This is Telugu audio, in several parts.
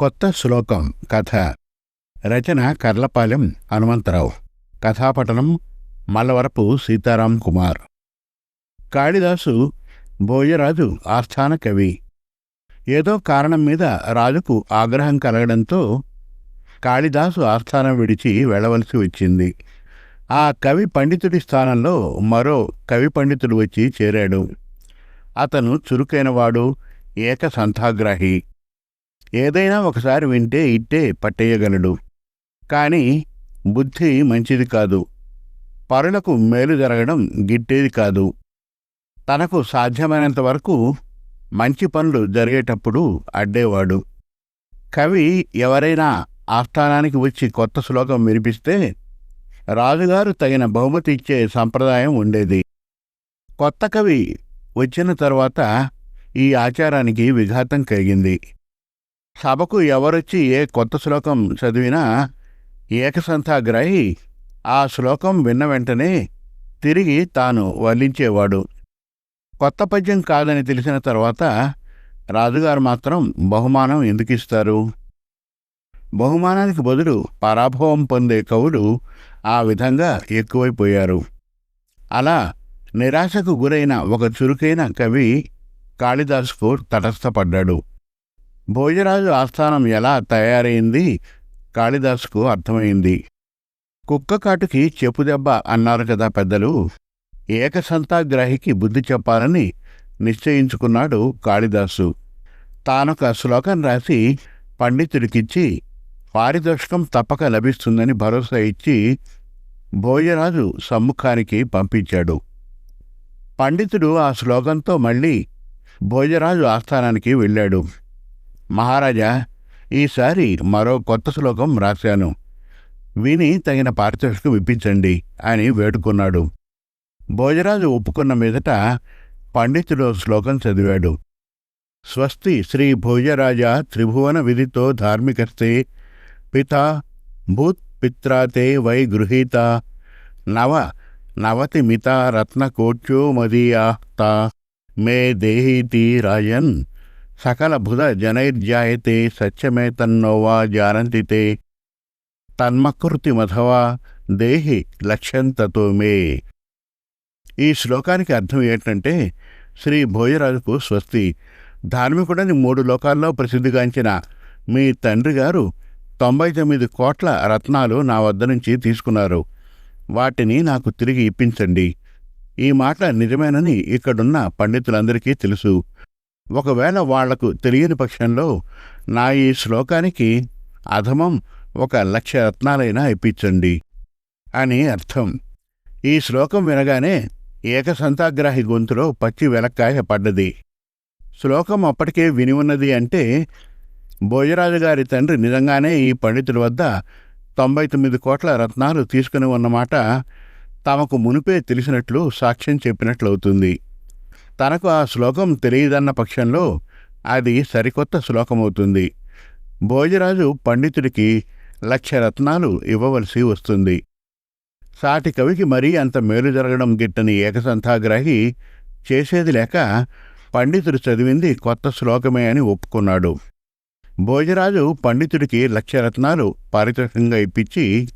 కొత్త శ్లోకం కథ. రచన కర్లపాలెం హనుమంతరావు. కథాపఠనం మల్లవరపు సీతారాం కుమార్. కాళిదాసు భోజరాజు ఆస్థాన కవి. ఏదో కారణం మీద రాజుకు ఆగ్రహం కలగడంతో కాళిదాసు ఆస్థానం విడిచి వెళ్ళవలసి వచ్చింది. ఆ కవి పండితుడి స్థానంలో మరో కవి పండితుడు వచ్చి చేరాడు. అతను చురుకైనవాడు ఏక సంతాగ్రాహి ఏదైనా ఒకసారి వింటే ఇట్టే పట్టేయగలడు. కానీ బుద్ధి మంచిది కాదు. పరులకు మేలు జరగడం గిట్టేది కాదు. తనకు సాధ్యమైనంత వరకు మంచి పనులు జరిగేటప్పుడు అడ్డేవాడు. కవి ఎవరైనా ఆస్థానానికి వచ్చి కొత్త శ్లోకం వినిపిస్తే రాజుగారు తగిన బహుమతి ఇచ్చే సంప్రదాయం ఉండేది. కొత్త కవి వచ్చిన తర్వాత ఈ ఆచారానికి విఘాతం కలిగింది. సభకు ఎవరొచ్చి ఏ కొత్త శ్లోకం చదివినా ఏకసంతాగ్రాహి ఆ శ్లోకం విన్న వెంటనే తిరిగి తాను వల్లించేవాడు. కొత్త పద్యం కాదని తెలిసిన తర్వాత రాజుగారు మాత్రం బహుమానం ఎందుకిస్తారు? బహుమానానికి బదులు పరాభవం పొందే కవులు ఆ విధంగా ఎక్కువైపోయారు. అలా నిరాశకు గురైన ఒక చురుకైన కవి కాళిదాస్కు తటస్థపడ్డాడు. భోజరాజు ఆస్థానం ఎలా తయారైంది? కాళిదాసుకు అర్థమైంది. కుక్క కాటుకి చెప్పుదెబ్బ అన్నారు కదా పెద్దలు. ఏకసంతాగ్రాహికి బుద్ధి చెప్పాలని నిశ్చయించుకున్నాడు కాళిదాసు. తానొక శ్లోకం రాసి పండితుడికిచ్చి పారితోషికం తప్పక లభిస్తుందని భరోసా ఇచ్చి భోజరాజు సమ్ముఖానికి పంపించాడు. పండితుడు ఆ శ్లోకంతో మళ్ళీ భోజరాజు ఆస్థానానికి వెళ్ళాడు. మహారాజా ఈసారి మరో కొత్త శ్లోకం రాశాను. విని తగిన పారితోషికం ఇప్పించండి అని వేడుకున్నాడు. భోజరాజు ఒప్పుకున్న మీదట పండితుడు శ్లోకం చదివాడు. స్వస్తి శ్రీ భోజరాజ త్రిభువన విధితో ధార్మికస్తే పితా భూత్పిత్రాతే వై గృహీత నవ నవతి మిత రత్నకోట్యో మదీయాహ్త మే దేహీతి రాజన్ సకల బుధ జనైర్జాయతే సత్యమే తన్నోవా జానంతితే తన్మకృతి మధవా దేహి లక్ష్యంతతో మే. ఈ శ్లోకానికి అర్థం ఏంటంటే శ్రీ భోజరాజుకు స్వస్తి. ధార్మికుడని మూడు లోకాల్లో ప్రసిద్ధిగాంచిన మీ తండ్రి గారు తొంభై తొమ్మిది కోట్ల రత్నాలు నా వద్ద నుంచి తీసుకున్నారు. వాటిని నాకు తిరిగి ఇప్పించండి. ఈ మాట నిజమేనని ఇక్కడున్న పండితులందరికీ తెలుసు. ఒకవేళ వాళ్ళకు తెలియని పక్షంలో నా ఈ శ్లోకానికి అధమం ఒక లక్ష రత్నాలైనా ఇప్పించండి అని అర్థం. ఈ శ్లోకం వినగానే ఏకసంతాగ్రాహి గొంతులో పచ్చి వెలక్కాయ పడ్డది. శ్లోకం అప్పటికే విని ఉన్నది అంటే భోజరాజు గారి తండ్రి నిజంగానే ఈ పండితుల వద్ద తొంభై తొమ్మిది కోట్ల రత్నాలు తీసుకుని ఉన్నమాట తమకు మునిపే తెలిసినట్లు సాక్ష్యం చెప్పినట్లవుతుంది. తనకు ఆ శ్లోకం తెలియదన్న పక్షంలో అది సరికొత్త శ్లోకమవుతుంది. భోజరాజు పండితుడికి లక్ష రత్నాలు ఇవ్వవలసి వస్తుంది. సాటి కవికి మరీ అంత మేలు జరగడం గిట్టని ఏకసంతాగ్రహి చేసేది లేక పండితుడు చదివింది కొత్త శ్లోకమే అని ఒప్పుకున్నాడు. భోజరాజు పండితుడికి లక్ష రత్నాలు పారితోషికంగా ఇప్పించి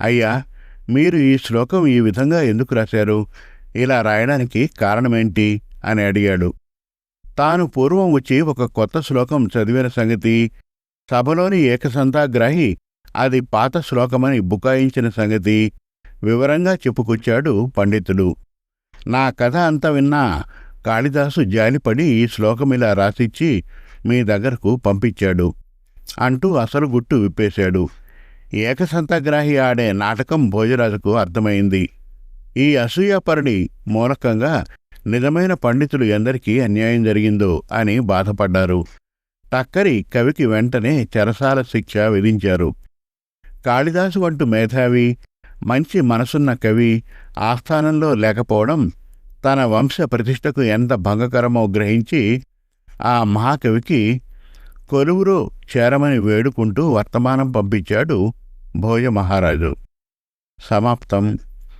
అయ్యా మీరు ఈ శ్లోకం ఈ విధంగా ఎందుకు రాశారు? ఇలా రాయడానికి కారణమేంటి? అని అడిగాడు. తాను పూర్వం వచ్చి ఒక కొత్త శ్లోకం చదివిన సంగతి సభలోని ఏకసంతాగ్రాహి అది పాత శ్లోకమని బుకాయించిన సంగతి వివరంగా చెప్పుకొచ్చాడు పండితుడు. నా కథ అంతా విన్నా కాళిదాసు జాలిపడి ఈ శ్లోకమిలా రాసిచ్చి మీ దగ్గరకు పంపించాడు అంటూ అసలు గుట్టు విప్పేశాడు. ఏకసంతగ్రాహి ఆడే నాటకం భోజరాజుకు అర్థమైంది. ఈ అసూయాపరుడి మూలకంగా నిజమైన పండితులు ఎందరికీ అన్యాయం జరిగిందో అని బాధపడ్డారు. టక్కరి కవికి వెంటనే చెరసాల శిక్ష విధించారు. కాళిదాసు వంటి మేధావి మంచి మనసున్న కవి ఆస్థానంలో లేకపోవడం తన వంశ ప్రతిష్టకు ఎంత భంగకరమో గ్రహించి ఆ మహాకవికి కొలువురు చేరమని వేడుకుంటూ వర్తమానం పంపించాడు భోజ మహారాజు సమాప్తం.